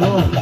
બોલો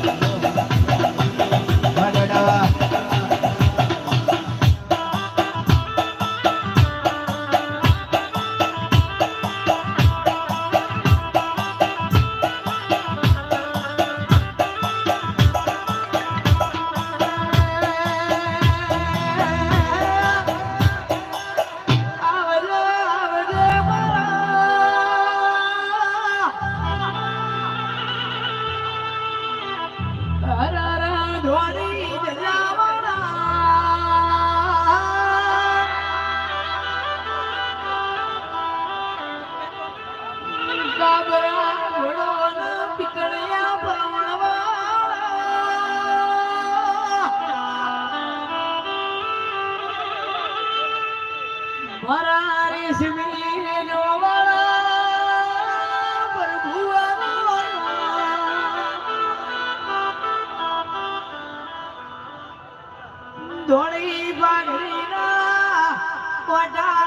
ધોળી બાગડીના કોટાના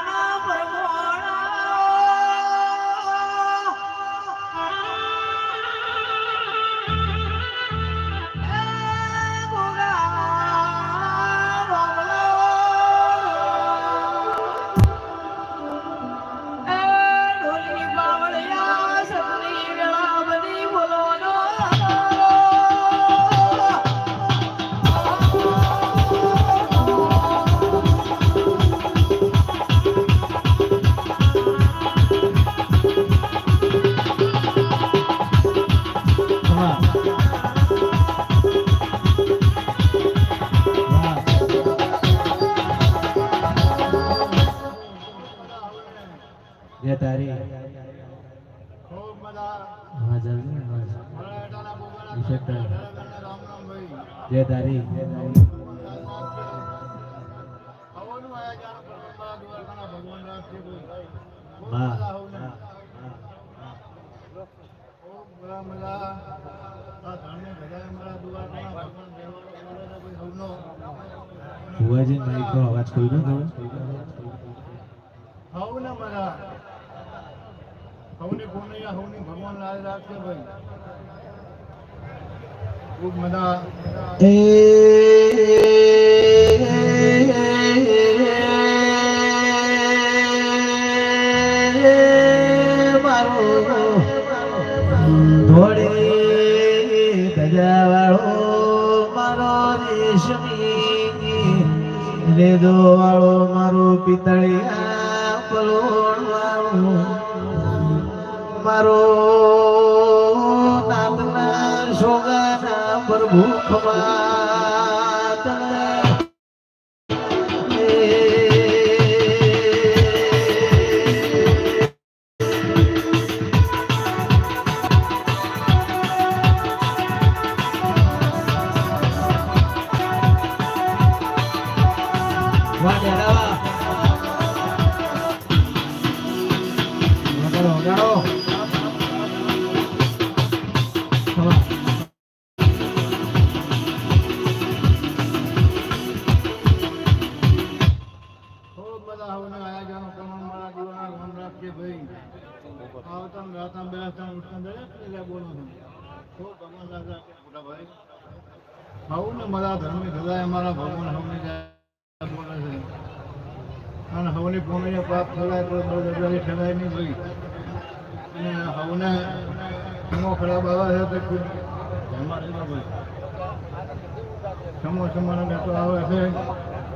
જય તારી. હા જલ્દી જય તારી. ભગવાન મારા ભુવાજી માઈક નો અવાજ કોઈ નો થોડો હવને મજા હવની કોનૈયા હવની ભગવાન લાજ રાખજે ભાઈ. ખૂબ મજા. ધોળી મારો પિતળિયા મારો નામના સોગાના પ્રભુ બધા મારા દીવાના રામ રાખજે ભાઈ. આવતા રાતા બેસતા ને ઉઠતા દરેક પેલા બોલો છો. ભગવાન રાખજે મોટા ભાઈ. હવને મારા ધર્મની અમારા ભગવાન જાય બોલે ભૂમિને પ્રાપ્ત થલાય કોઈ બળ જગાડી નહીં ભાઈ. અને હવને સમો ખરાબ આવે છે તો નેતો આવે છે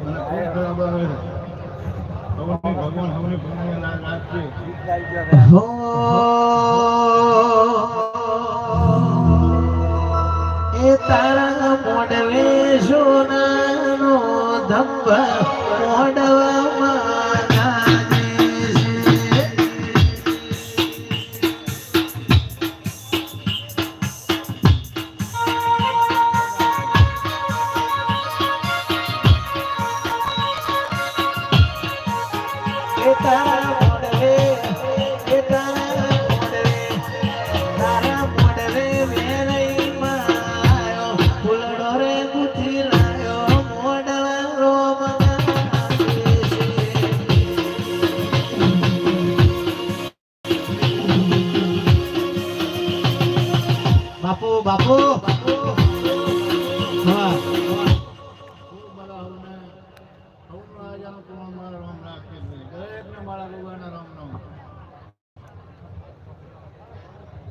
અને ખૂબ ખરાબ આવે છે. ભગવાન ભૂમિને લાજ રાખજે હો એ તારા મોડવે સોનાનો ધબ્બ મોડવામાં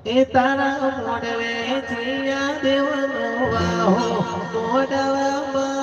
એ તારા મોડવે છૈયા દેવનો વાહો મોડવામાં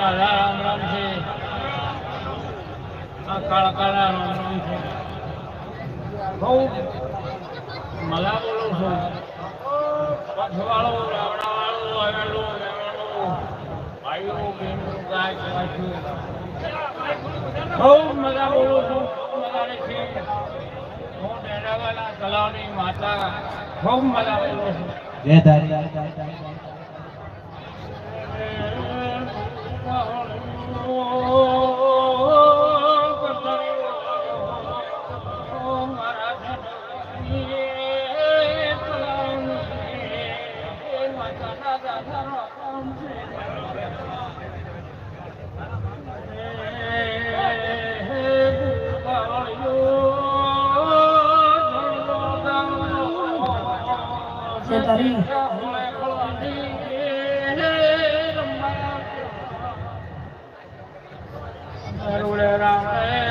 દાદા રામ રામ છે. આ કાળકાના રામ રામ છે. બહુ મલા બોલું છું. પછવાળો બહુ મજા બોલું છું. બહુ મજા છે હું ડેરાવાલા તલાવની માતા. ખૂબ મજા બોલું છું. જય ધારી રામ